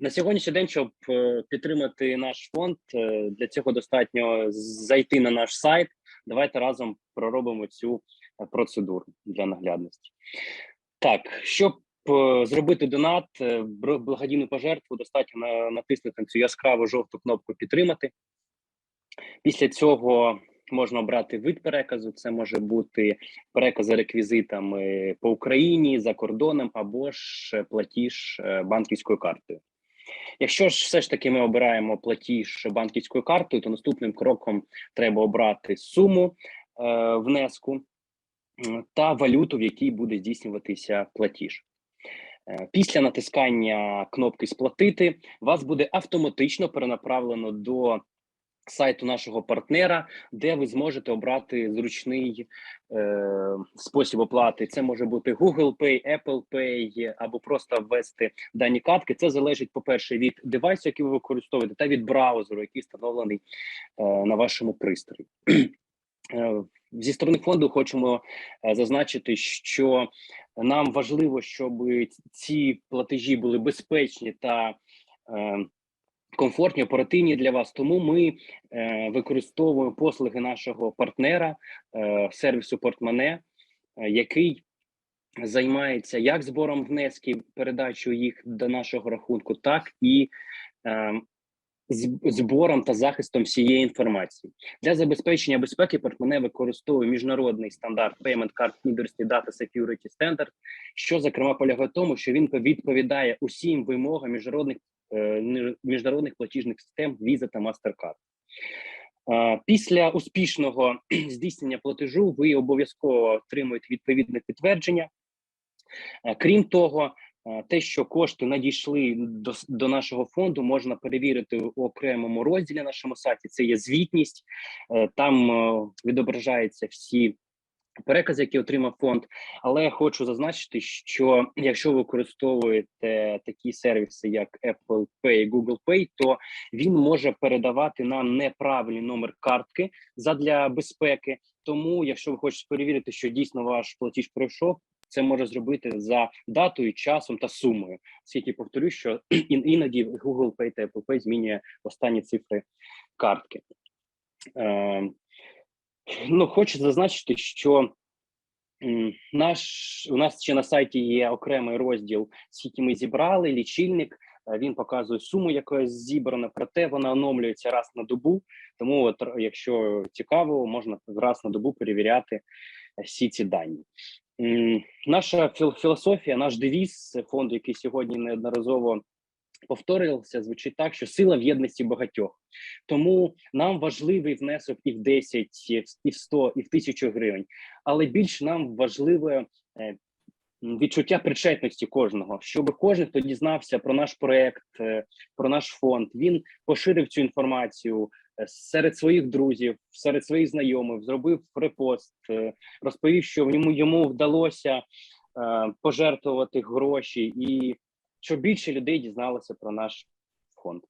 На сьогоднішній день, щоб е, підтримати наш фонд, е, для цього достатньо зайти на наш сайт. Давайте разом проробимо цю е, процедуру для наглядності. Так, щоб зробити донат, благодійну пожертву, достатньо натиснути на цю яскраву жовту кнопку підтримати. Після цього можна обрати вид переказу. Це може бути переказ за реквізитами по Україні, за кордоном або ж платіж е, банківською картою. Якщо ж все ж таки ми обираємо платіж банківською картою, то наступним кроком треба обрати суму е, внеску та валюту, в якій буде здійснюватися платіж. Е, Після натискання кнопки Сплатити вас буде автоматично перенаправлено до сайту нашого партнера, де ви зможете обрати зручний е, спосіб оплати. Це може бути Google Pay, Apple Pay або просто ввести дані картки. Це залежить, по-перше, від девайсу, який ви використовуєте, та від браузеру, який встановлений е, на вашому пристрої. Е, Зі сторони фонду хочемо е, зазначити, що нам важливо, щоб ці платежі були безпечні та е, комфортні, оперативні для вас. Тому ми е, використовуємо послуги нашого партнера е, сервісу Портмане, е, який займається як збором внесків, передачою їх до нашого рахунку, так і е, збором та захистом всієї інформації для забезпечення безпеки. Портмоне використовує міжнародний стандарт Payment Card Industry Data Security Standard, що зокрема полягає в тому, що він відповідає усім вимогам міжнародних міжнародних платіжних систем Visa та MasterCard. Е, Після успішного здійснення платежу ви обов'язково отримуєте відповідне підтвердження. Е, Крім того, е, те, що кошти надійшли до, до нашого фонду, можна перевірити у окремому розділі на нашому сайті. Це є звітність, Е, там е, відображаються всі перекази, які отримав фонд. Але хочу зазначити, що якщо ви використовуєте такі сервіси, як Apple Pay, Google Pay, то він може передавати нам неправильний номер картки задля безпеки. Тому, якщо ви хочете перевірити, що дійсно ваш платіж пройшов, це може зробити за датою, часом та сумою. Оскільки повторю, що іноді Google Pay та Apple Pay змінює останні цифри картки. Е, ну, хочу зазначити, що наш у нас ще на сайті є окремий розділ, скільки ми зібрали, лічильник. Е, Він показує суму, яка зібрана, проте вона оновлюється раз на добу. Тому, от, якщо цікаво, можна раз на добу перевіряти е, всі ці дані. Наша філ- філософія, наш девіз фонду, який сьогодні неодноразово повторювався, звучить так, що сила в єдності багатьох. Тому нам важливий внесок і в 10, і в- і 100, і в 1000 гривень. Але більш нам важливе е, відчуття причетності кожного, щоб кожен, хто дізнався про наш проект, е, про наш фонд, він поширив цю інформацію е, серед своїх друзів, серед своїх знайомих, зробив репост, розповів, що йому йому вдалося пожертвувати гроші, і щоб більше людей дізналося про наш фонд.